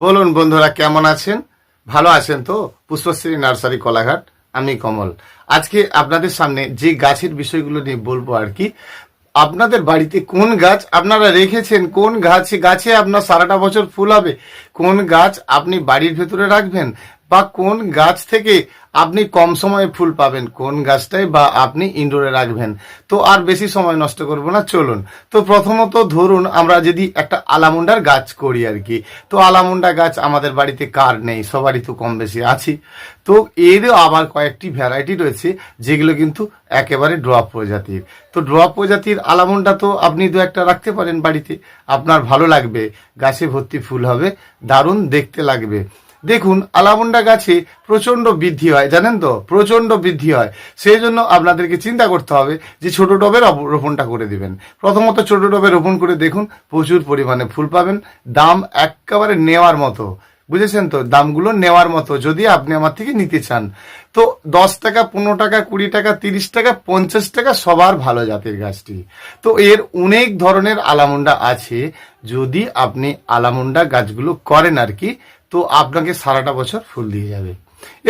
বলুন বন্ধুরা, কেমন আছেন? ভালো আছেন তো? পুষ্পশ্রী নার্সারি, কলাঘাট। আমি কমল। আজকে আপনাদের সামনে যে গাছের বিষয়গুলো নিয়ে বলব আর কি, আপনাদের বাড়িতে কোন গাছ আপনারা রেখেছেন? কোন গাছ, গাছে আপনার সারাটা বছর ফুল হবে? কোন গাছ আপনি বাড়ির ভেতরে রাখবেন? বা কোন গাছ থেকে আপনি কম সময়ে ফুল পাবেন? কোন গাছটাই বা আপনি ইনডোরে রাখবেন? তো আর বেশি সময় নষ্ট করব না, চলুন। তো প্রথমত ধরুন আমরা যদি একটা আলামুন্ডার গাছ করি আর কি। তো আলামুন্ডা গাছ আমাদের বাড়িতে কার নেই? সবারই তো কম বেশি আছি। তো এরও আবার কয়েকটি ভ্যারাইটি রয়েছে, যেগুলো কিন্তু একেবারে ড্রপ প্রজাতির। তো ড্রপ প্রজাতির আলামুন্ডা তো আপনি দু একটা রাখতে পারেন বাড়িতে। আপনার ভালো লাগবে। গাছে ভর্তি ফুল হবে। দারুণ দেখতে লাগবে। দেখুন, আলামুন্ডা গাছে প্রচণ্ড বৃদ্ধি হয়, জানেন তো? প্রচণ্ড বৃদ্ধি হয়। সেই জন্য আপনাদেরকে চিন্তা করতে হবে যে ছোট টবের রোপণটা করে দিবেন। প্রথমত ছোট টবে রোপণ করে দেখুন, প্রচুর পরিমাণে ফুল পাবেন। দাম একেবারে নেওয়ার মতো। বুঝেছেন তো? দামগুলো নেওয়ার মতো, যদি আপনি আমার থেকে নিতে চান। তো দশ টাকা, পনেরো টাকা, কুড়ি টাকা, তিরিশ টাকা, পঞ্চাশ টাকা সবার ভালো জাতের গাছটি। তো এর অনেক ধরনের আলামুন্ডা আছে। যদি আপনি আলামুন্ডা গাছগুলো করেন আর কি তো আপনাকে সারাটা বছর ফুল দিয়ে যাবে।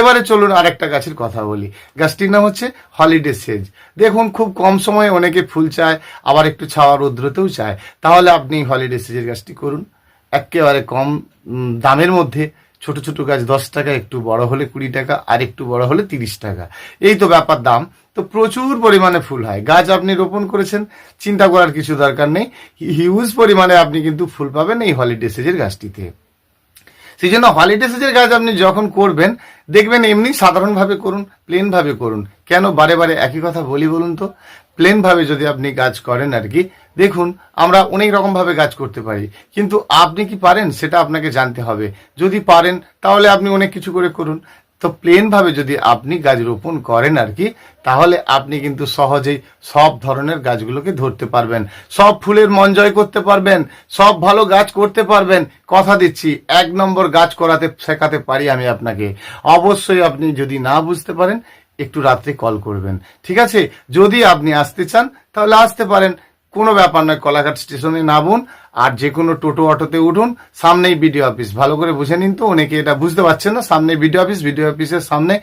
এবারে চলুন আরেকটা গাছের কথা বলি। গাছটির নাম হচ্ছে হলিডে সেজ দেখুন, খুব কম সময়ে অনেকে ফুল চায়, আবার একটু ছাওয়া রৌদ্রতেও চায়। তাহলে আপনি হলিডে সেজের গাছটি করুন। একেবারে কম দামের মধ্যে ছোট ছোট গাছ দশ টাকা, একটু বড় হলে কুড়ি টাকা, আর একটু বড় হলে তিরিশ টাকা। এই তো ব্যাপার দাম। তো প্রচুর পরিমাণে ফুল হয়। গাছ আপনি রোপণ করেছেন, চিন্তা করার কিছু দরকার নেই। হিউজ পরিমাণে আপনি কিন্তু ফুল পাবেন এই হলিডে সেজের গাছটিতে। সেই জন্য হলিডে কাজ আপনি যখন করবেন, দেখবেন এমনি সাধারণভাবে করুন প্লেনভাবে করুন। কেন বারে বারে একই কথা বলি বলুন তো? প্লেনভাবে যদি আপনি গাছ করেন আর কি, দেখুন আমরা অনেক রকমভাবে গাছ করতে পারি, কিন্তু আপনি কি পারেন সেটা আপনাকে জানতে হবে। যদি পারেন তাহলে আপনি অনেক কিছু করে করুন। তো প্লেন ভাবে যদি আপনি গাছ রোপণ করেন আর কি, তাহলে আপনি কিন্তু সহজেই সব ধরনের গাছগুলোকে ধরতে পারবেন। সব ফুলের মন জয় করতে পারবেন, সব ভালো গাছ করতে পারবেন। কথা দিচ্ছি, এক নম্বর গাছ করাতে, শেখাতে পারি আমি আপনাকে। অবশ্যই আপনি যদি না বুঝতে পারেন, একটু রাত্রে কল করবেন। ঠিক আছে? যদি আপনি আসতে চান, তাহলে আসতে পারেন। কোনো ব্যাপার নয়, কলাঘাট স্টেশনে নামুন। আর যে কোনো টোটো অটোতে উঠুন, সামনেই বিডিও অফিস। ভালো করে বুঝে নিন তো, অনেকে এটা বুঝতে পারছেন না। সামনে বিডিও অফিস, বিডিও অফিসের সামনে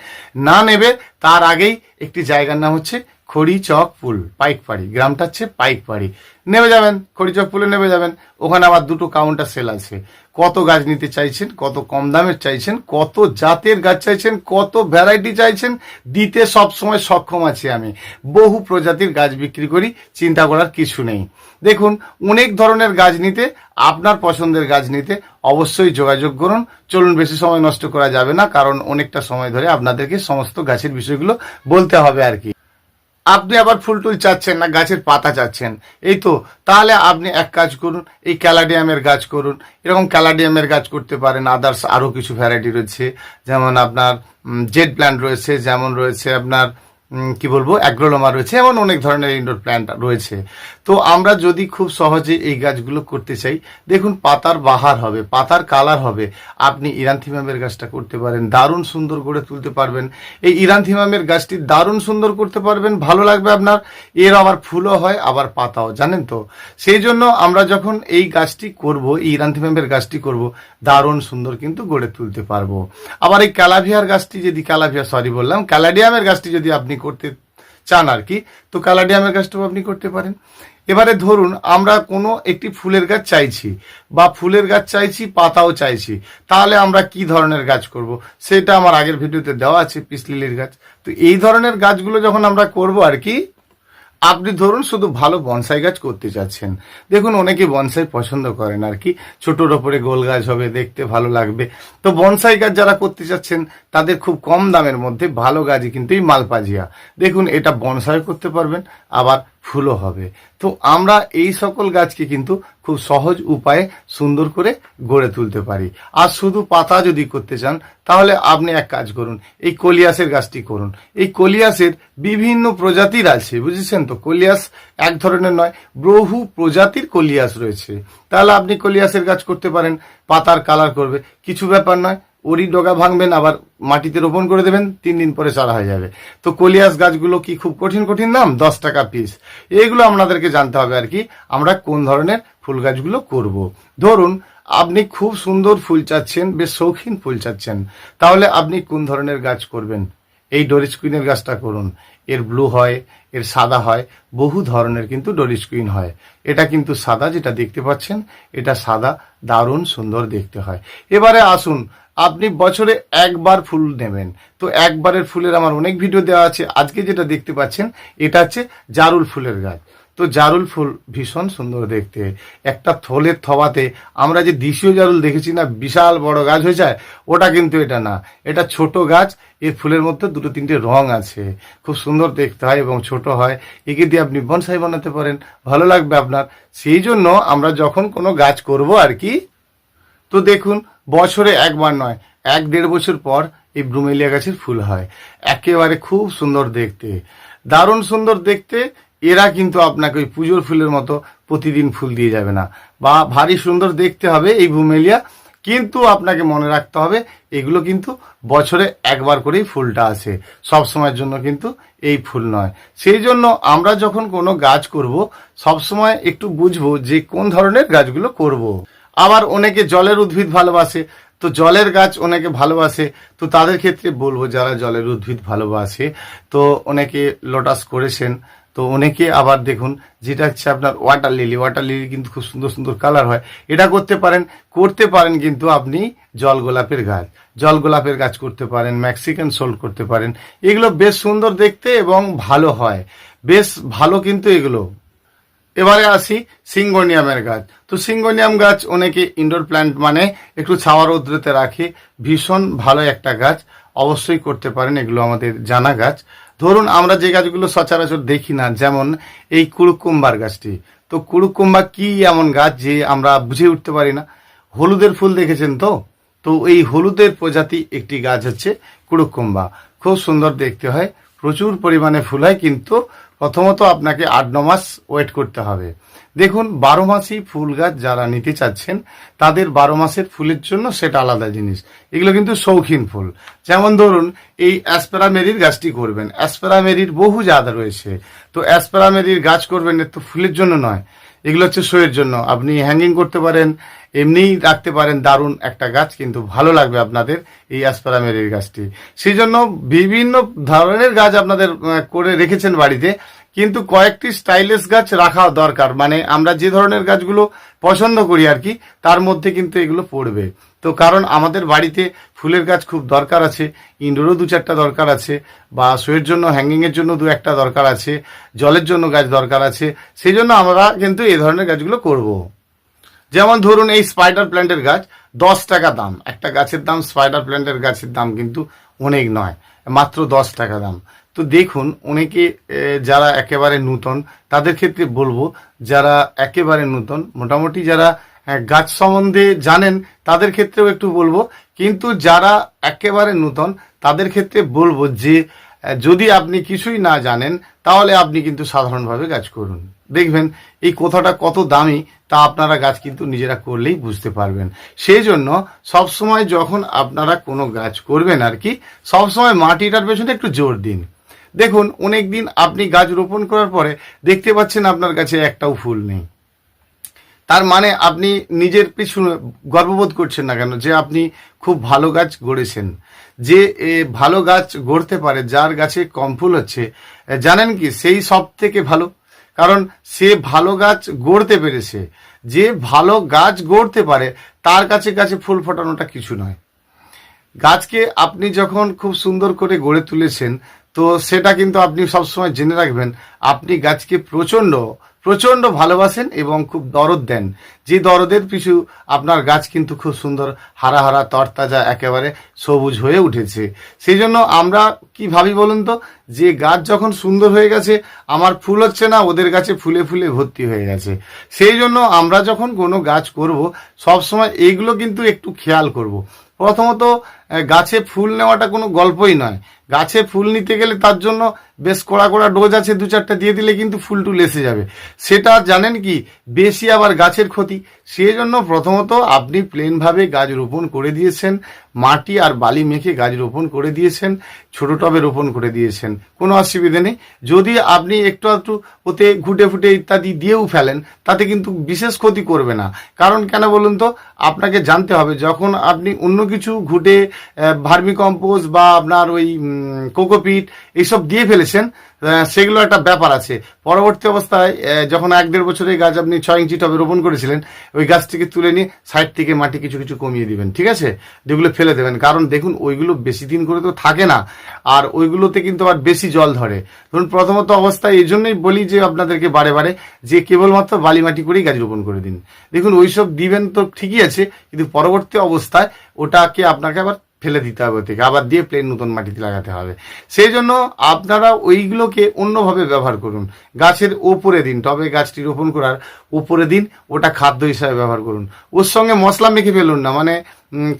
না নেবে, তার আগেই একটি জায়গার নাম হচ্ছে খড়ি, চক পুল পাইকপাড়ি গ্রামটা হচ্ছে পাইকপাড়ি নেমে যাবেন, খড়ি, চক পুলে নেমে যাবেন। ওখানে আবার দুটো কাউন্টার সেল আছে। কত গাছ নিতে চাইছেন, কত কম দামের চাইছেন, কত জাতের গাছ চাইছেন, কত ভ্যারাইটি চাইছেন, দিতে সব সময় সক্ষম আছি আমি। বহু প্রজাতির গাছ বিক্রি করি, চিন্তা করার কিছু নেই। দেখুন, অনেক ধরনের গাছ নিতে, আপনার পছন্দের গাছ নিতে অবশ্যই যোগাযোগ করুন। চলুন, বেশি সময় নষ্ট করা যাবে না, কারণ অনেকটা সময় ধরে আপনাদেরকে সমস্ত গাছের বিষয়গুলো বলতে হবে আর কি। আপনি আবার ফুল টুল চাচ্ছেন না, গাছের পাতা চাচ্ছেন। এই তো, তাহলে আপনি এক কাজ করুন, এই ক্যালাডিয়ামের গাছ করুন। এরকম ক্যালাডিয়ামের গাছ করতে পারেন আদার্স আরও কিছু ভ্যারাইটি রয়েছে। যেমন আপনার জেড প্ল্যান্ট রয়েছে, যেমন রয়েছে আপনার কি বলব অ্যাগ্রোলোমা রয়েছে, এমন অনেক ধরনের ইনডোর প্ল্যান্ট রয়েছে। তো আমরা যদি খুব সহজে এই গাছগুলো করতে চাই, দেখুন পাতার বাহার হবে, পাতার কালার হবে। আপনি ইরানথিমামের গাছটা করতে পারেন, দারুণ সুন্দর করে তুলতে পারবেন। এই ইরানথিমামের গাছটি দারুণ সুন্দর করতে পারবেন, ভালো লাগবে আপনার। এর আবার ফুলও হয়, আবার পাতাও, জানেন তো? সেই জন্য আমরা যখন এই গাছটি করব, এই ইরানথিমামের গাছটি করব, দারুণ সুন্দর কিন্তু গড়ে তুলতে পারব। আবার এই ক্যালাভিয়ার গাছটি যদি, ক্যালাভিয়া সরি বললাম, ক্যালাডিয়ামের গাছটি যদি আপনি করতে চান আর কি, তো ক্যালাডিয়ামের গাছটাও আপনি করতে পারেন। এবারে ধরুন, আমরা কোনো একটি ফুলের গাছ চাইছি, বা ফুলের গাছ চাইছি, পাতাও চাইছি, তাহলে আমরা কি ধরনের গাছ করব? সেটা আমার আগের ভিডিওতে দেওয়া আছে পিসলিলির গাছ। তো এই ধরনের গাছগুলো যখন আমরা করব আর কি, আপনি ধরুন শুধু ভালো বনসাই গাছ করতে চাচ্ছেন। দেখুন, অনেকে বনসাই পছন্দ করেন আর কি। ছোটোর ওপরে গোল গাছ হবে, দেখতে ভালো লাগবে। তো বনসাই গাছ যারা করতে চাচ্ছেন, তাদের খুব কম দামের মধ্যে ভালো গাছই কিন্তু এই মালপাজিয়া। দেখুন, এটা বনসাই করতে পারবেন, আবার ফুলও হবে। তো আমরা এই সকল গাছকে কিন্তু খুব সহজ উপায়ে সুন্দর করে গড়ে তুলতে পারি। আর শুধু পাতা যদি করতে চান, তাহলে আপনি এক কাজ করুন, এই কলিয়াসের গাছটি করুন। এই কলিয়াসের বিভিন্ন প্রজাতির আছে, বুঝেছেন তো? কলিয়াস এক ধরনের নয়, বহু প্রজাতির কলিয়াস রয়েছে। তাহলে আপনি কলিয়াসের গাছ করতে পারেন, পাতার কালার করবে। কিছু ব্যাপার নয় ওরই ডগা ভাঙবেন, আবার মাটিতে রোপণ করে দেবেন, তিন দিন পরে চারা হয়ে যাবে। তো কলিয়াস গাছগুলো কি খুব কঠিন কঠিন দাম? দশ টাকা পিস এইগুলো আপনাদেরকে জানতে হবে আর কি, আমরা কোন ধরনের ফুল গাছগুলো করব। ধরুন, আপনি খুব সুন্দর ফুল চাচ্ছেন, বেশ শৌখিন ফুল চাচ্ছেন, তাহলে আপনি কোন ধরনের গাছ করবেন? এই ডরিস কুইনের গাছটা করুন। এর ব্লু হয়, এর সাদা হয়, বহু ধরনের কিন্তু ডরিস কুইন হয়। এটা কিন্তু সাদা যেটা দেখতে পাচ্ছেন, এটা সাদা, দারুণ সুন্দর দেখতে হয়। এবারে আসুন আপনি বছরে একবার ফুল নেবেন। তো একবারের ফুলের আমার অনেক ভিডিও দেওয়া আছে। আজকে যেটা দেখতে পাচ্ছেন, এটা হচ্ছে জারুল ফুলের গাছ। তো জারুল ফুল ভীষণ সুন্দর দেখতে। একটা থলের থবাতে আমরা যে দেশীয় জারুল দেখেছি না, বিশাল বড় গাছ হয়ে যায়, ওটা কিন্তু এটা না। এটা ছোট গাছ, এর ফুলের মধ্যে দুটো তিনটে রং আছে। খুব সুন্দর দেখতে হয় এবং ছোট হয়। একে দিয়ে আপনি বনসাই বানাতে পারেন। ভালো লাগবে আপনার। সেই জন্য আমরা যখন কোনো গাছ করব আর কি তো দেখুন, বছরে একবার নয়, এক দেড় বছর পর এই ব্রুমেলিয়া গাছের ফুল হয়। একেবারে খুব সুন্দর দেখতে। দারুণ সুন্দর দেখতে, এরা কিন্তু আপনাকে ওই পুজোর ফুলের মতো প্রতিদিন ফুল দিয়ে যাবে না। বা ভারী সুন্দর দেখতে হবে এই ব্রুমেলিয়া, কিন্তু আপনাকে মনে রাখতে হবে, এগুলো কিন্তু বছরে একবার করেই ফুলটা আসে। সব সময়ের জন্য কিন্তু এই ফুল নয়। সেই জন্য আমরা যখন কোনো গাছ করব, সব সময় একটু বুঝব যে কোন ধরনের গাছগুলো করব। আবার অনেকে জলের উদ্ভিদ ভালোবাসে, তো জলের গাছ অনেকে ভালোবাসে, তো তাদের ক্ষেত্রে বলব যারা জলের উদ্ভিদ ভালোবাসে, তো অনেকে লোটাস করেছেন, তো অনেকে আবার দেখুন, যেটা হচ্ছে আপনার ওয়াটার লিলি ওয়াটার লিলি কিন্তু খুব সুন্দর সুন্দর কালার হয়। এটা করতে পারেন করতে পারেন কিন্তু আপনি জল গোলাপের গাছ। জল গোলাপের গাছ করতে পারেন মেক্সিকান সোল্ড করতে পারেন। এগুলো বেশ সুন্দর দেখতে এবং ভালো হয়। বেশ ভালো কিন্তু এগুলো। এবারে আসি সিঙ্গোনিয়ামের গাছ। তো সিঙ্গোনিয়াম গাছ অনেকে ইনডোর প্ল্যান্ট মানে একটু ছাওয়া রৌদ্রতে রাখে। ভীষণ ভালো একটা গাছ। অবশ্যই করতে পারেন, এগুলো আমাদের জানা গাছ। ধরুন আমরা যে গাছগুলো সচরাচর দেখি না, যেমন এই কুড়ুকুম্বার গাছটি। তো কুড়ুকুম্বা কি এমন গাছ যে আমরা বুঝে উঠতে পারি না? হলুদের ফুল দেখেছেন তো? তো এই হলুদের প্রজাতি একটি গাছ হচ্ছে কুড়ুকুম্বা। খুব সুন্দর দেখতে হয়। প্রচুর পরিমাণে ফুল হয়, কিন্তু প্রথমত আপনাকে আট ন মাস ওয়েট করতে হবে। দেখুন, বারো মাসই ফুল গাছ যারা নিতে চাচ্ছেন, তাদের বারো মাসের ফুলের জন্য সেটা আলাদা জিনিস। এগুলো কিন্তু শৌখিন ফুল। যেমন ধরুন, এই অ্যাসপেরামেরির গাছটি করবেন। অ্যাসপেরামেরির বহু জাত রয়েছে। তো অ্যাসপেরামেরির গাছ করবেন তো ফুলের জন্য নয়। এগুলো হচ্ছে শোয়ের জন্য। আপনি হ্যাঙ্গিং করতে পারেন এমনিই রাখতে পারেন দারুণ একটা গাছ, কিন্তু ভালো লাগবে আপনাদের এই অ্যাসপারামেরির গাছটি। সেই জন্য বিভিন্ন ধরনের গাছ আপনাদের করে রেখেছেন বাড়িতে, কিন্তু কয়েকটি স্টাইলিশ গাছ রাখা দরকার। মানে আমরা যে ধরনের গাছগুলো পছন্দ করি আর কি, তার মধ্যে কিন্তু এগুলো পড়বে। তো কারণ আমাদের বাড়িতে ফুলের গাছ খুব দরকার আছে, ইনডোরও দু চারটা দরকার আছে, বা শোয়ের জন্য, হ্যাঙ্গিংয়ের জন্য দু একটা দরকার আছে, জলের জন্য গাছ দরকার আছে সেই জন্য আমরা কিন্তু এই ধরনের গাছগুলো করব। যেমন ধরুন এই স্পাইডার প্ল্যান্টের গাছ, দশ টাকা দাম। একটা গাছের দাম স্পাইডার প্ল্যান্টের গাছের দাম কিন্তু অনেক নয়, মাত্র দশ টাকা দাম। তো দেখুন, অনেকে যারা একেবারে নূতন, তাদের ক্ষেত্রে বলব, যারা একেবারে নূতন, মোটামুটি যারা গাছ সম্বন্ধে জানেন, তাদের ক্ষেত্রেও একটু বলব, কিন্তু যারা একেবারে নূতন, তাদের ক্ষেত্রে বলব যে যদি আপনি কিছুই না জানেন, তাহলে আপনি কিন্তু সাধারণভাবে গাছ করুন। দেখবেন এই কথাটা কত দামি তা আপনারা গাছ কিন্তু নিজেরা করলেই বুঝতে পারবেন। সেই জন্য সবসময় যখন আপনারা কোনো গাছ করবেন আর কি, সবসময় মাটিটার পেছনে একটু জোর দিন। দেখুন অনেক দিন আপনি গাছ রোপণ করার পরে দেখতে পাচ্ছেন আপনার কাছে একটাও ফুল নেই। তার মানে আপনি নিজের পিছনে গর্ববোধ করছেন না কেন? যে আপনি খুব ভালো গাছ গড়েছেন। যে ভালো গাছ গড়তে পারে, যার গাছে কম ফুল হচ্ছে, জানেন কি, সেই সব থেকে ভালো। কারণ সে ভালো গাছ গড়তে পেরেছে। যে ভালো গাছ গড়তে পারে, তার কাছে কাছে ফুল ফোটানোটা কিছু নয়। গাছকে আপনি যখন খুব সুন্দর করে গড়ে তুলেছেন, তো সেটা কিন্তু আপনি সবসময় জেনে রাখবেন, আপনি গাছকে প্রচণ্ড প্রচণ্ড ভালোবাসেন এবং খুব দরদ দেন। যে দরদের পিছু আপনার গাছ কিন্তু খুব সুন্দর হারা হারা তরতাজা, একেবারে সবুজ হয়ে উঠেছে। সেই জন্য আমরা কি ভাবি বলুন তো? যে গাছ যখন সুন্দর হয়ে গেছে, আমার ফুল হচ্ছে না, ওদের গাছে ফুলে ফুলে ভর্তি হয়ে গেছে। সেই জন্য আমরা যখন কোনো গাছ করব, সবসময় এইগুলো কিন্তু একটু খেয়াল করব। প্রথমত গাছে ফুল নেওয়াটা কোনো গল্পই নয়। গাছে ফুল নিতে গেলে তার জন্য বেশ কড়া কড়া ডোজ আছে, দু চারটা দিয়ে দিলে কিন্তু ফুল টুল এসে যাবে। সেটা জানেন কি? বেশি আবার গাছের ক্ষতি। সেই জন্য প্রথমত আপনি প্লেনভাবে গাছ রোপণ করে দিয়েছেন, মাটি আর বালি মেখে গাছ রোপণ করে দিয়েছেন, ছোট টবে রোপণ করে দিয়েছেন। কোনো অসুবিধে নেই। যদি আপনি একটু একটু ওতে ঘুটে ফুটে ইত্যাদি দিয়েও ফেলেন, তাতে কিন্তু বিশেষ ক্ষতি করবে না। কারণ কেন বলুন তো? আপনাকে জানতে হবে, যখন আপনি অন্য কিছু ঘুটে ভার্মি কম্পোজ বা আপনার ওই কোকোপিট এইসব দিয়ে ফেলেছেন সেগুলো একটা ব্যাপার আছে। পরবর্তী অবস্থায় যখন এক দেড় বছরের গাছ আপনি ছয় ইঞ্চি টবে রোপণ করেছিলেন, ওই গাছটিকে তুলে নিয়ে সাইড থেকে মাটি কিছু কিছু কমিয়ে দিবেন, ঠিক আছে? যেগুলো ফেলে দেবেন। কারণ দেখুন, ওইগুলো বেশি দিন করে তো থাকে না, আর ওইগুলোতে কিন্তু আবার বেশি জল ধরে। ধরুন, প্রথমত অবস্থায় এই জন্যই বলি যে আপনাদেরকে বারে বারে যে কেবলমাত্র বালি মাটি করেই গাছ রোপণ করে দিন। দেখুন, ওইসব দিবেন তো ঠিকই আছে, কিন্তু পরবর্তী অবস্থায় ওটাকে আপনাকে আবার ফেলে দিতে হবে থেকে আবার দিয়ে প্লেন নতুন মাটিতে লাগাতে হবে। সেই জন্য আপনারা ওইগুলোকে অন্যভাবে ব্যবহার করুন। গাছের ওপরে দিন টবে গাছটি রোপণ করার উপরে দিন ওটা খাদ্য হিসাবে ব্যবহার করুন। ওর সঙ্গে মশলা মেখে ফেলুন না মানে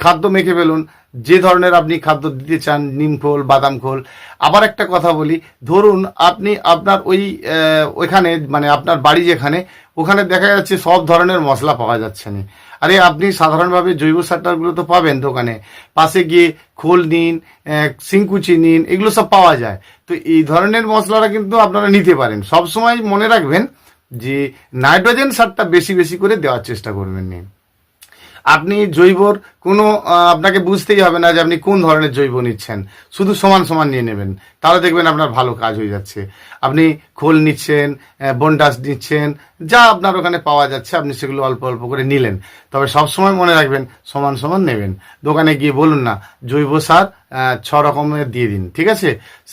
খাদ্য মেখে ফেলুন। যে ধরনের আপনি খাদ্য দিতে চান, নিম খোল, বাদাম খোল। আবার একটা কথা বলি, ধরুন আপনি আপনার ওই ওইখানে মানে আপনার বাড়ি যেখানে, ওখানে দেখা যাচ্ছে সব ধরনের মশলা পাওয়া যাচ্ছে না। আরে আপনি সাধারণভাবে জৈব সারটারগুলো তো পাবেন দোকানে। পাশে গিয়ে খোল নিন সিংকুচি নিন, এগুলো সব পাওয়া যায়। তো এই ধরনের মশলাটা কিন্তু আপনারা নিতে পারেন। সব সময় মনে রাখবেন যে নাইট্রোজেন সারটা বেশি বেশি করে দেওয়ার চেষ্টা করবেন নিন। আপনি জৈবর কোনো আপনাকে বুঝতেই হবে না যে আপনি কোন ধরনের জৈব নিচ্ছেন। শুধু সমান সমান নিয়ে নেবেন। তাহলে দেখবেন আপনার ভালো কাজ হয়ে যাচ্ছে। আপনি খোল নিচ্ছেন বন্ডাস নিচ্ছেন যা আপনার ওখানে পাওয়া যাচ্ছে, আপনি সেগুলো অল্প অল্প করে নিলেন। তবে সব সময় মনে রাখবেন, সমান সমান নেবেন। দোকানে গিয়ে বলুন না, জৈব সার ছ রকমের দিয়ে দিন, ঠিক আছে?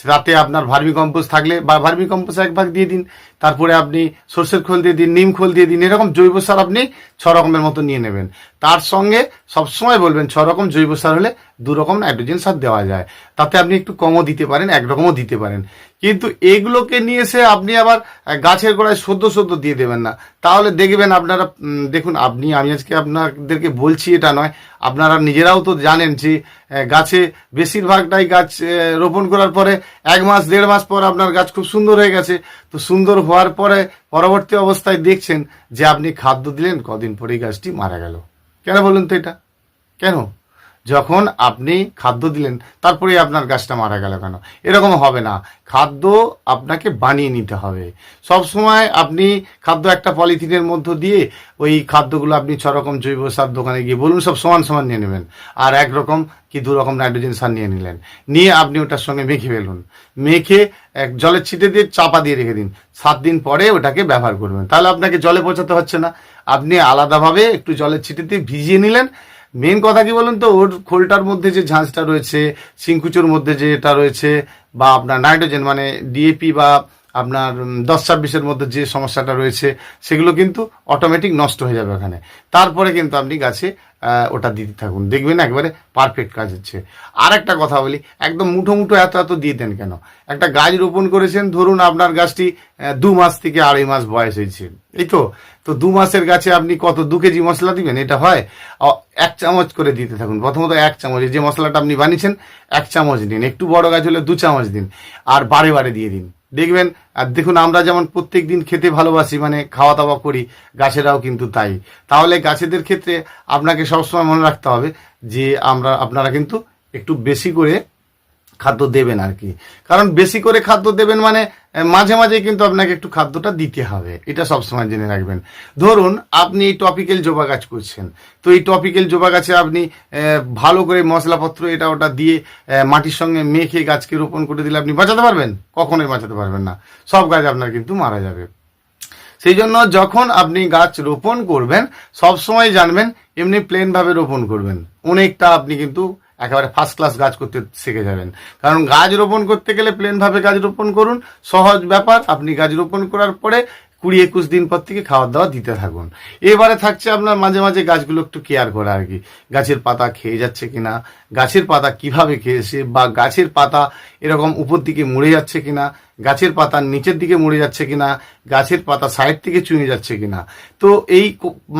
রাতে আপনার ভার্মি কম্পোস্ট থাকলে বা ভার্মি কম্পোস্ট এক ভাগ দিয়ে দিন, তারপরে আপনি সর্ষের খোল দিয়ে দিন, নিম খোল দিয়ে দিন, এরকম জৈব সার আপনি ছ রকমের মতো নিয়ে নেবেন। তার সঙ্গে সবসময় বলবেন, ছ রকম জৈব সার হলে দু রকম নাইট্রোজেন সার দেওয়া যায়। তাতে আপনি একটু কমও দিতে পারেন একরকমও দিতে পারেন। কিন্তু এগুলোকে নিয়ে এসে আপনি আবার গাছের গোড়ায় সদ্য সদ্য দিয়ে দেবেন না। তাহলে দেখবেন আপনারা দেখুন, আপনি, আমি আজকে আপনাদেরকে বলছি এটা নয়, আপনারা নিজেরাও তো জানেন যে গাছে বেশিরভাগটাই গাছ রোপণ করার পরে এক মাস, দেড় মাস পর আপনার গাছ খুব সুন্দর হয়ে গেছে। তো সুন্দর হওয়ার পরে পরবর্তী অবস্থায় দেখছেন যে আপনি খাদ্য দিলেন, কদিন পরেই গাছটি মারা গেল। কেন বলুন তো এটা? কেন? যখন আপনি খাদ্য দিলেন, তারপরে আপনার গাছটা মারা গেল কেন? এরকম হবে না। খাদ্য আপনাকে বানিয়ে নিতে হবে। সব সময় আপনি খাদ্য একটা পলিথিনের মধ্য দিয়ে ওই খাদ্যগুলো আপনি ছ রকম জৈব সার দোকানে গিয়ে বলুন, সব সমান সমান নিয়ে নেবেন। আর একরকম কি দু রকম নাইট্রোজেন সার নিয়ে নিলেন। নিয়ে আপনি ওটার সঙ্গে মেখে ফেলুন। মেখে এক জলের ছিটে দিয়ে চাপা দিয়ে রেখে দিন। সাত দিন পরে ওটাকে ব্যবহার করবেন। তাহলে আপনাকে জলে পৌঁছাতে হচ্ছে না। আপনি আলাদাভাবে একটু জলের ছিটে দিয়ে ভিজিয়ে নিলেন। মেন কথা কি বলুন তো? ওর খোলটার মধ্যে যে ঝাঁঝটা রয়েছে, সিংকুচোর মধ্যে যে এটা রয়েছে, বা আপনার নাইট্রোজেন মানে ডিএপি বা আপনার দশ ছাব্বিশের মধ্যে যে সমস্যাটা রয়েছে, সেগুলো কিন্তু অটোমেটিক নষ্ট হয়ে যাবে ওখানে। তারপরে কিন্তু আপনি গাছে ওটা দিতে থাকুন। দেখবেন একবারে পারফেক্ট কাজ হচ্ছে। আর একটা কথা বলি, একদম মুঠো মুঠো এত এত দিয়ে দেন কেন? একটা গাছ রোপণ করেছেন, ধরুন আপনার গাছটি দু মাস থেকে আড়াই মাস বয়স হয়েছে। এই তো? তো দু মাসের গাছে আপনি কত, দু কেজি মশলা দিবেন? এটা হয়? এক চামচ করে দিতে থাকুন। প্রথমত এক চামচ যে মশলাটা আপনি বানিয়েছেন, এক চামচ দিন। একটু বড় গাছ হলে দু চামচ দিন। আর বারে বারে দিয়ে দিন। দেখবেন, আর দেখুন, আমরা যেমন প্রত্যেক দিন খেতে ভালোবাসি মানে খাওয়া দাওয়া করি, গাছেরাও কিন্তু তাই। তাহলে গাছেদের ক্ষেত্রে আপনাকে সবসময় মনে রাখতে হবে যে আমরা, আপনারা কিন্তু একটু বেশি করে খাদ্য দেবেন আর কি। কারণ বেশি করে খাদ্য দেবেন মানে মাঝে মাঝে কিন্তু আপনাকে একটু খাদ্যটা দিতে হবে। এটা সবসময় জেনে রাখবেন। ধরুন, আপনি এই টপিক্যাল জবা গাছ করছেন। তো এই টপিক্যাল জবা গাছে আপনি ভালো করে মশলাপত্র এটা ওটা দিয়ে মাটির সঙ্গে মেখে গাছকে রোপণ করে দিলে আপনি বাঁচাতে পারবেন? কখনোই বাঁচাতে পারবেন না। সব গাছ আপনার কিন্তু মারা যাবে। সেই জন্য যখন আপনি গাছ রোপণ করবেন সব সময় জানবেন, এমনি প্লেন ভাবে রোপণ করবেন। অনেকটা আপনি কিন্তু একেবারে ফার্স্ট ক্লাস গাছ করতে শিখে যাবেন। কারণ গাছ রোপণ করতে গেলে প্লেনভাবে গাছ রোপণ করুন, সহজ ব্যাপার, আপনি গাছ রোপণ করার পরে কুড়ি একুশ দিন পর থেকে খাওয়া দাওয়া দিতে থাকুন। এবারে থাকছে আপনার মাঝে মাঝে গাছগুলো একটু কেয়ার করা আর কি, গাছের পাতা খেয়ে যাচ্ছে কিনা, গাছের পাতা কীভাবে খেয়েছে বা গাছের পাতা এরকম উপর দিকে মরে যাচ্ছে কিনা গাছের পাতা নিচের দিকে মরে যাচ্ছে কিনা, গাছের পাতা সাইড থেকে চুঁয়ে যাচ্ছে কিনা। তো এই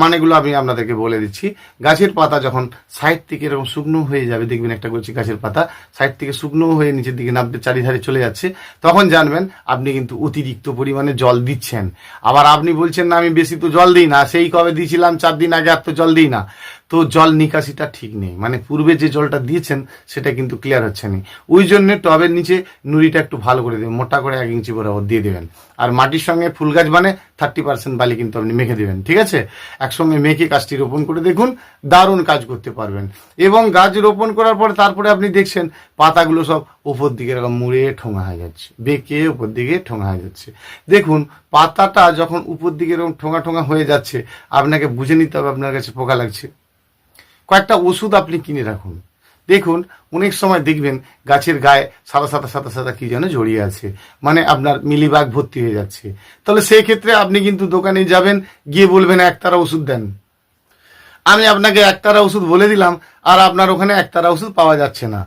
মানেগুলো আমি আপনাদেরকে বলে দিচ্ছি। গাছের পাতা যখন সাইড থেকে এরকম শুকনো হয়ে যাবে, দেখবেন একটা করছি গাছের পাতা সাইড থেকে শুকনো হয়ে নিচের দিকে নামতে চারিধারে চলে যাচ্ছে, তখন জানবেন আপনি কিন্তু অতিরিক্ত পরিমাণে জল দিচ্ছেন। আবার আপনি বলছেন, না, আমি বেশি তো জল দিই না, সেই কবে দিয়েছিলাম, চার দিন আগে আর তো জল দিই না। তো জল নিকাশিটা ঠিক নেই। মানে পূর্বে যে জলটা দিয়েছেন, সেটা কিন্তু ক্লিয়ার হচ্ছে না ওই জন্য টবের নিচে নুড়িটা একটু ভালো করে দেবেন, মোটা করে এক ইঞ্চি বরাবর দিয়ে দেবেন। আর মাটির সঙ্গে ফুল গাছ মানে থার্টি পার্সেন্ট বালি কিন্তু আপনি মেখে দেবেন, ঠিক আছে? একসঙ্গে মেখে গাছটি রোপণ করে দেখুন, দারুণ কাজ করতে পারবেন। এবং গাছ রোপণ করার পর তারপরে আপনি দেখছেন, পাতাগুলো সব উপর দিকে এরকম মুড়ে ঠোঙা হয়ে যাচ্ছে, বেঁকে উপর দিকে ঠোঙা হয়ে যাচ্ছে। দেখুন, পাতাটা যখন উপর দিকে এরকম ঠোঙা ঠোঙা হয়ে যাচ্ছে, আপনাকে বুঝে নিতে হবে আপনার কাছে পোকা লাগছে। কয়েকটা ওষুধ আপনি কিনে রাখুন। দেখুন, অনেক সময় দেখবেন গাছের গায়ে সাদা সাদা সাদা সাদা কি যেন জড়িয়ে আছে। মানে আপনার মিলিবাগ ভর্তি হয়ে যাচ্ছে। তাহলে সেই ক্ষেত্রে আপনি কিন্তু দোকানে যাবেন, গিয়ে বলবেন, একতারা ওষুধ দেন। আমি আপনাকে একতারা ওষুধ বলে দিলাম, আর আপনার ওখানে একতারা ওষুধ পাওয়া যাচ্ছে না।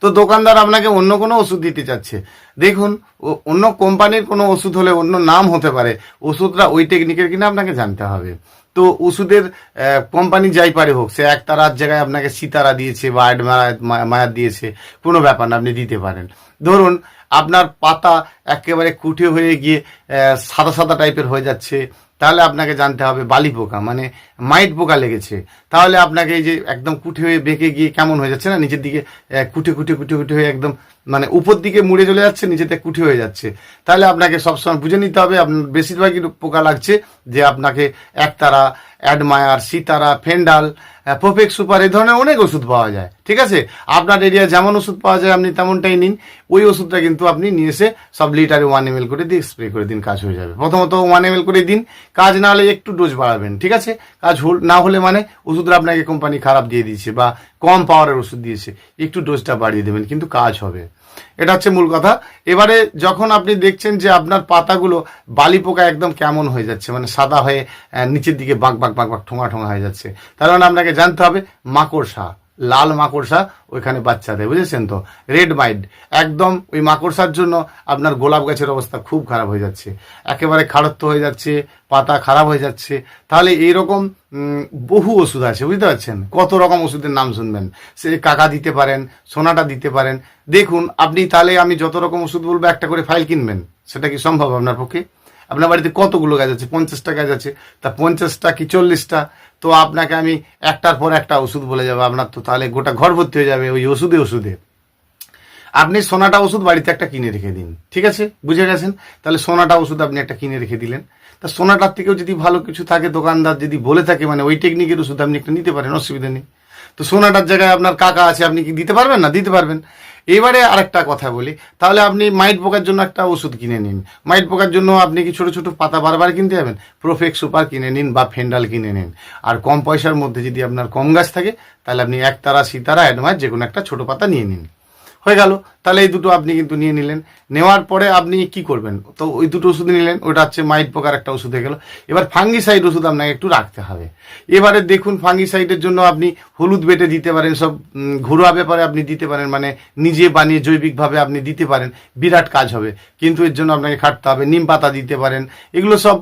তো দোকানদার আপনাকে অন্য কোনো ওষুধ দিতে চাচ্ছে। দেখুন অন্য কোম্পানির কোনো ওষুধ হলে অন্য নাম হতে পারে। ওষুধটা ওই টেকনিকের কিনা আপনাকে জানতে হবে। তো ওষুধের কোম্পানি যাই পারে হোক, সে এক তারার জায়গায় আপনাকে সিতারা দিয়েছে বা অ্যাডমায়ার মায়ার দিয়েছে, কোনো ব্যাপার না, আপনি দিতে পারেন। ধরুন, আপনার পাতা একেবারে কুটে হয়ে গিয়ে সাদা সাদা টাইপের হয়ে যাচ্ছে, তাহলে আপনাকে জানতে হবে বালি পোকা মানে মাইট পোকা লেগেছে। তাহলে আপনাকে এই যে একদম কুঠে হয়ে বেঁকে গিয়ে কেমন হয়ে যাচ্ছে না নিচের দিকে কুটে কুটে কুটে কুটে হয়ে একদম মানে উপর দিকে মুড়ে চলে যাচ্ছে, নিচেতে কুঠি হয়ে যাচ্ছে। তাহলে আপনাকে সবসময় বুঝে নিতে হবে আপনার বেশিরভাগই পোকা লাগছে যে আপনাকে একতারা, অ্যাডমায়ার, সিতারা, ফেন্ডাল প্রোপেক সুপার এই ধরনের অনেক ওষুধ পাওয়া যায়, ঠিক আছে? আপনার এরিয়া যেমন ওষুধ পাওয়া যায়, আপনি তেমনটাই নিন। ওই ওষুধটা কিন্তু আপনি নিয়ে এসে সব লিটারে ওয়ান এম করে দিয়ে স্প্রে করে দিন, কাজ হয়ে যাবে। প্রথমত ওয়ান এম করে দিন, কাজ না হলে একটু ডোজ বাড়াবেন, ঠিক আছে? কাজ না হলে মানে ওষুধটা আপনাকে কোম্পানি খারাপ দিয়ে দিয়েছে বা কম পাওয়ারের ওষুধ দিয়েছে, একটু ডোজটা বাড়িয়ে দেবেন, কিন্তু কাজ হবে। এটা হচ্ছে মূল কথা। এবারে যখন আপনি দেখছেন যে আপনার পাতাগুলো বালি পোকা একদম কেমন হয়ে যাচ্ছে মানে সাদা হয়ে নিচের দিকে বাঁক বাঁক বাঁক বাঁক ঠোঙা ঠোঙা হয়ে যাচ্ছে, তার মানে আপনাকে জানতে হবে মাকড়সা। লাল মাকড়সা ওইখানে বাচ্চা দেয়, বুঝেছেন তো? রেড মাইড একদম ওই মাকড়সার জন্য আপনার গোলাপ গাছের অবস্থা খুব খারাপ হয়ে যাচ্ছে। একেবারে খাড়ত্ব হয়ে যাচ্ছে, পাতা খারাপ হয়ে যাচ্ছে। তাহলে এইরকম বহু ওষুধ আছে, বুঝতে পারছেন? কত রকম ওষুধের নাম শুনবেন। সে কাকা দিতে পারেন, সোনাটা দিতে পারেন। দেখুন, আপনি তাহলে আমি যত রকম ওষুধ বলব একটা করে ফাইল কিনবেন। সেটা কি সম্ভব আপনার পক্ষে? আপনার বাড়িতে কতগুলো গাছ আছে? পঞ্চাশটা গাছ আছে। তা পঞ্চাশটা কি চল্লিশটা? তো আপনাকে আমি একটার পর একটা ওষুধ বলে যাব আপনার তো, তাহলে গোটা ঘর ভর্তি হয়ে যাবে ওই ওষুধে ওষুধে। আপনি সোনাটা ওষুধ বাড়িতে একটা কিনে রেখে দিন, ঠিক আছে? বুঝে গেছেন? তাহলে সোনাটা ওষুধ আপনি একটা কিনে রেখে দিলেন। তা সোনাটার থেকেও যদি ভালো কিছু থাকে, দোকানদার যদি বলে থাকে মানে ওই টেকনিকের ওষুধ আপনি একটা নিতে পারেন, অসুবিধা নেই। তো সোনাটার জায়গায় আপনার কাকা আছে, আপনি কি দিতে পারবেন? না, দিতে পারবেন। এবারে আরেকটা কথা বলি। তাহলে আপনি মাইট পোকার জন্য একটা ওষুধ কিনে নিন। মাইট পোকার জন্য আপনি কি ছোটো ছোটো পাতা বারবার কিনতে যাবেন? প্রোফেক্স সুপার কিনে নিন বা ফেন্ডাল কিনে নিন। আর কম পয়সার মধ্যে যদি আপনার কম গাছ থাকে, তাহলে আপনি একতারা সিতারা অ্যাডভান্স যে কোনো একটা ছোটো পাতা নিয়ে নিন। হয়ে গেল। তাহলে এই দুটো আপনি কিন্তু নিয়ে নিলেন। নেওয়ার পরে আপনি কি করবেন? তো ওই দুটো ওষুধ নিলেন, ওটা হচ্ছে মাইট পোকার একটা ওষুধ হয়ে গেল। এবার ফাঙ্গিসাইড ওষুধ আপনাকে একটু রাখতে হবে। এবারে দেখুন, ফাঙ্গিসাইডের জন্য আপনি হলুদ বেটে দিতে পারেন, সব ঘরোয়া ব্যাপারে আপনি দিতে পারেন মানে নিজে বানিয়ে জৈবিকভাবে আপনি দিতে পারেন। বিরাট কাজ হবে। কিন্তু এর জন্য আপনাকে খাটতে হবে, নিম পাতা দিতে পারেন। এগুলো সব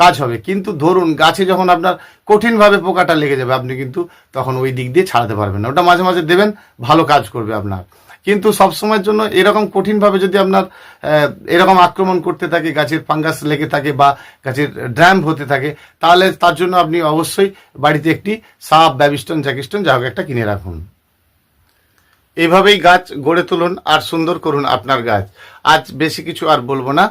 কাজ হবে। কিন্তু ধরুন, গাছে যখন আপনার কঠিনভাবে পোকাটা লেগে যাবে, আপনি কিন্তু তখন ওই দিক দিয়ে ছাড়াতে পারবেন না। ওটা মাঝে মাঝে দেবেন, ভালো কাজ করবে আপনার। কিন্তু সব সময়ের জন্য এরকম কঠিনভাবে যদি আপনার এরকম আক্রমণ করতে থাকে, গাছের ফাঙ্গাস লেগে থাকে বা গাছের ড্র্যাম্প হতে থাকে, তাহলে তার জন্য আপনি অবশ্যই বাড়িতে একটি সাপ ব্যাবিস্টন জ্যাকিস্টন যা হোক একটা কিনে রাখুন। এইভাবেই গাছ গড়ে তুলুন আর সুন্দর করুন আপনার গাছ। আজ বেশি কিছু আর বলব না।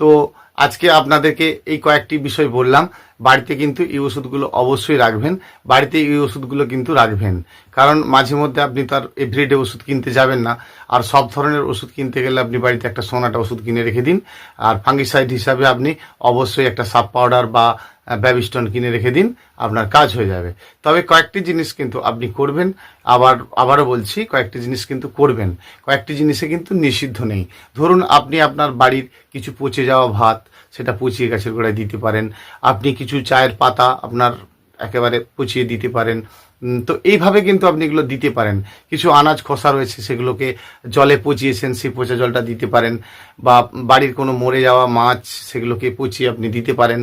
তো আজকে আপনাদেরকে এই কয়েকটি বিষয় বললাম। বাড়িতে কিন্তু এই ওষুধগুলো অবশ্যই রাখবেন। বাড়িতে এই ওষুধগুলো কিন্তু রাখবেন। কারণ মাঝে মধ্যে আপনি তার এভরিডে ওষুধ কিনতে যাবেন না। আর সব ধরনের ওষুধ কিনতে গেলে আপনি বাড়িতে একটা সোনাটা ওষুধ কিনে রেখে দিন। আর ফাঙ্গিসাইড হিসাবে আপনি অবশ্যই একটা সাব পাউডার বা ব্যাবিস্টন কিনে রেখে দিন, আপনার কাজ হয়ে যাবে। তবে কয়েকটি জিনিস কিন্তু আপনি করবেন। আবার, আবারও বলছি, কয়েকটি জিনিস কিন্তু করবেন। কয়েকটি জিনিসে কিন্তু নিষিদ্ধ নেই। ধরুন আপনি আপনার বাড়ির কিছু পচে যাওয়া ভাত, সেটা পচিয়ে গাছের গোড়ায় দিতে পারেন। আপনি কিছু চায়ের পাতা আপনার একেবারে পচিয়ে দিতে পারেন। তো এইভাবে কিন্তু আপনি এগুলো দিতে পারেন। কিছু আনাজ খোসা রয়েছে, সেগুলোকে জলে পচিয়েছেন সেই পচা জলটা দিতে পারেন বা বাড়ির কোনো মরে যাওয়া মাছ, সেগুলোকে পচিয়ে আপনি দিতে পারেন।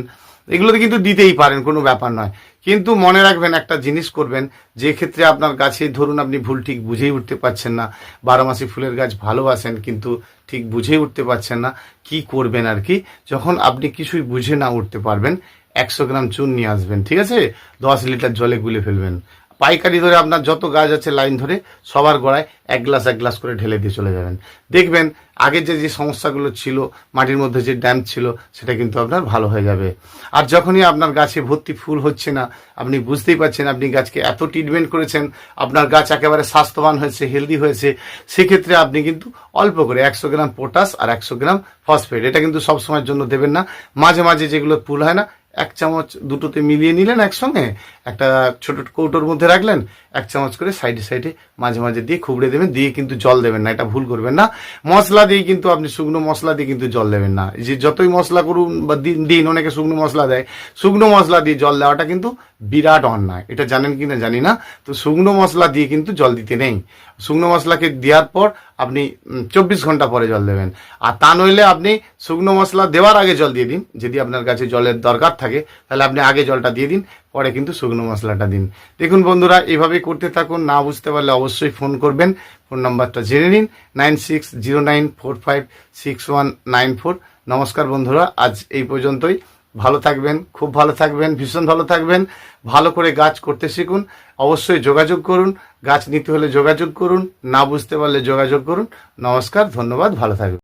এগুলোতে কিন্তু দিতেই পারেন, কোনো ব্যাপার নয়। কিন্তু মনে রাখবেন, একটা জিনিস করবেন, যে ক্ষেত্রে আপনার গাছে ধরুন আপনি ভুল ঠিক বুঝেই উঠতে পারছেন না, বারো মাসি ফুলের গাছ ভালোবাসেন কিন্তু ঠিক বুঝেই উঠতে পারছেন না, কি করবেন আর কি? যখন আপনি কিছুই বুঝে না উঠতে পারবেন, একশো গ্রাম চুন নিয়ে আসবেন, ঠিক আছে? দশ লিটার জলে গুলে ফেলবেন। পাইকারি ধরে আপনার যত গাছ আছে লাইন ধরে সবার গোড়ায় এক গ্লাস এক গ্লাস করে ঢেলে দিয়ে চলে যাবেন। দেখবেন আগে যে যে সমস্যাগুলো ছিল, মাটির মধ্যে যে ড্যাম ছিল, সেটা কিন্তু আপনার ভালো হয়ে যাবে। আর যখনই আপনার গাছে ভর্তি ফুল হচ্ছে না, আপনি বুঝতেই পারছেন আপনি গাছকে এত ট্রিটমেন্ট করেছেন, আপনার গাছ একেবারে স্বাস্থ্যবান হয়েছে হেলদি হয়েছে, সেক্ষেত্রে আপনি কিন্তু অল্প করে একশো গ্রাম পটাশ আর একশো গ্রাম ফসফেট এটা কিন্তু সব সময়ের জন্য দেবেন না। মাঝে মাঝে যেগুলো ফুল হয় না এক চামচ দুটোতে মিলিয়ে নিলেন একসঙ্গে, একটা ছোট কৌটোর মধ্যে রাখলেন, এক চামচ করে সাইডে সাইডে মাঝে মাঝে দিয়ে খুবড়ে দেবেন, দিয়ে কিন্তু জল দেবেন না, এটা ভুল করবেন না। মশলা দিয়ে কিন্তু আপনি শুকনো মশলা দিয়ে কিন্তু জল দেবেন না। যে যতই মশলা করুন বা দিন অনেকে শুকনো মশলা দেয়, শুকনো মশলা দিয়ে জল দেওয়াটা কিন্তু বিরাট অন্যায়। এটা জানেন কি না জানি না, তো শুকনো মশলা দিয়ে কিন্তু জল দিতে নেই। শুকনো মশলাকে দেওয়ার পর আপনি চব্বিশ ঘণ্টা পরে জল দেবেন। আর তা নইলে আপনি শুকনো মশলা দেওয়ার আগে জল দিয়ে দিন। যদি আপনার কাছে জলের দরকার থাকে, তাহলে আপনি আগে জলটা দিয়ে দিন, পরে কিন্তু শুকনো মশলাটা দিন। দেখুন বন্ধুরা এভাবে করতে থাকুন, না বুঝতে পারলে অবশ্যই ফোন করবেন। ফোন নাম্বারটা জেনে নিন, nine six zero nine four five six one nine four. নমস্কার বন্ধুরা, আজ এই পর্যন্তই। ভালো থাকবেন, খুব ভালো থাকবেন, ভীষণ ভালো থাকবেন। ভালো করে গাছ করতে শিখুন। অবশ্যই যোগাযোগ করুন। গাছ নিতে হলে যোগাযোগ করুন। না বুঝতে পারলে যোগাযোগ করুন। নমস্কার, ধন্যবাদ, ভালো থাকবেন।